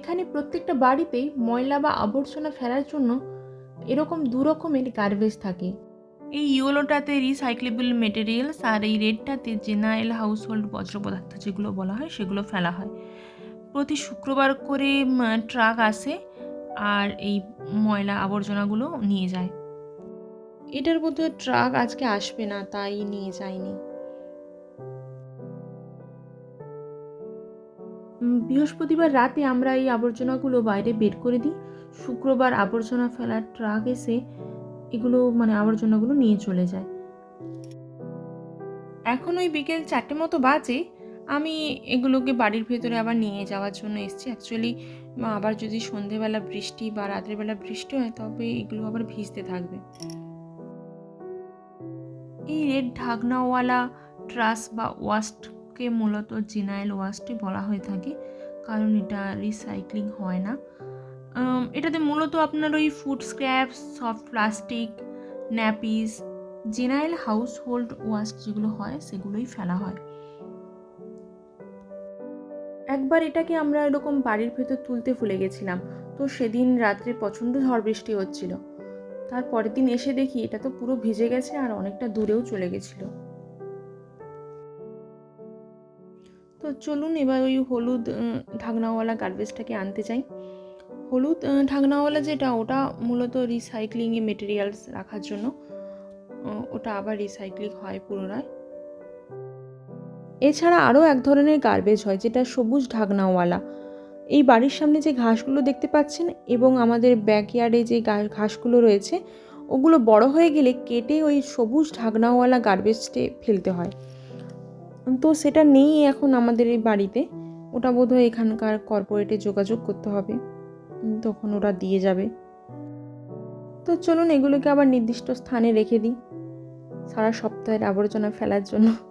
এখানে প্রত্যেকটা বাড়িতেই ময়লা বা আবর্জনা ফেলার জন্য এরকম দু রকমের গার্বেজ থাকে। এই ইয়েলোটাতে রিসাইক্লেবল মেটেরিয়ালস আর এই রেডটাতে জেনারেল হাউসহোল্ড বজ্র পদার্থ যেগুলো বলা হয় সেগুলো ফেলা হয়। প্রতি শুক্রবার করে ট্রাক আসে আর এই ময়লা আবর্জনাগুলো নিয়ে যায়। এটার বোধহয় ট্রাক আজকে আসবে না তাই নিয়ে যায়নি। বৃহস্পতিবার রাতে আমরা এই আবর্জনাগুলো বাইরে বের করে দিই। শুক্রবার আবর্জনা ফেলার ট্রাক এসে এগুলো মানে আবর্জনাগুলো নিয়ে চলে যায়। এখন ওই বিকেল চারটে মতো বাজে। আমি এগুলোকে বাড়ির ভেতরে আবার নিয়ে যাওয়ার জন্য এসেছি। অ্যাকচুয়ালি আবার যদি সন্ধেবেলা বৃষ্টি বা রাত্রেবেলা বৃষ্টি হয়, তবে এগুলো আবার ভিজতে থাকবে। এই রেড ঢাকনাওয়ালা ট্রাস বা ওয়াস্টকে মূলত জিনাইল ওয়াস্টই বলা হয়ে থাকে, কারণ এটা রিসাইক্লিং হয় না। এটাতে মূলত আপনার ওই food scraps, soft plastic, nappies general household waste যেগুলো হয় সেগুলোই ফেলা হয়। একবার এটাকে আমরা এরকম বাড়ির ভেতর তুলতে ভুলে গেছিলাম, তো সেদিন রাত্রে প্রচণ্ড ঝড় বৃষ্টি হচ্ছিল। তার পরের দিন এসে দেখি এটা তো পুরো ভিজে গেছে আর অনেকটা দূরেও চলে গেছিল। চলুন এবার ওই হলুদ ঢাকনাওয়ালা গার্বেজটাকে আনতে চাই। হলুদ ঢাকনাওয়ালা যেটা, ওটা মূলত রিসাইক্লিংয়ে মেটেরিয়ালস রাখার জন্য। ওটা আবার রিসাইক্লিং হয় পুনরায়। এছাড়া আরও এক ধরনের গার্বেজ হয়, যেটা সবুজ ঢাকনাওয়ালা। এই বাড়ির সামনে যে ঘাসগুলো দেখতে পাচ্ছেন এবং আমাদের ব্যাকইয়ার্ডে যে ঘাসগুলো রয়েছে, ওগুলো বড় হয়ে গেলে কেটে ওই সবুজ ঢাকনাওয়ালা গার্বেজটে ফেলতে হয়। তো সেটা নেই এখন আমাদের এই বাড়িতে। ওটা বোধহয় এখানকার কর্পোরেটে যোগাযোগ করতে হবে। তখন ওরা দিয়ে যাবে। তো চলুন এগুলোকে আবার নির্দিষ্ট স্থানে রেখে দিই। সারা সপ্তাহের আবর্জনা ফেলার জন্য।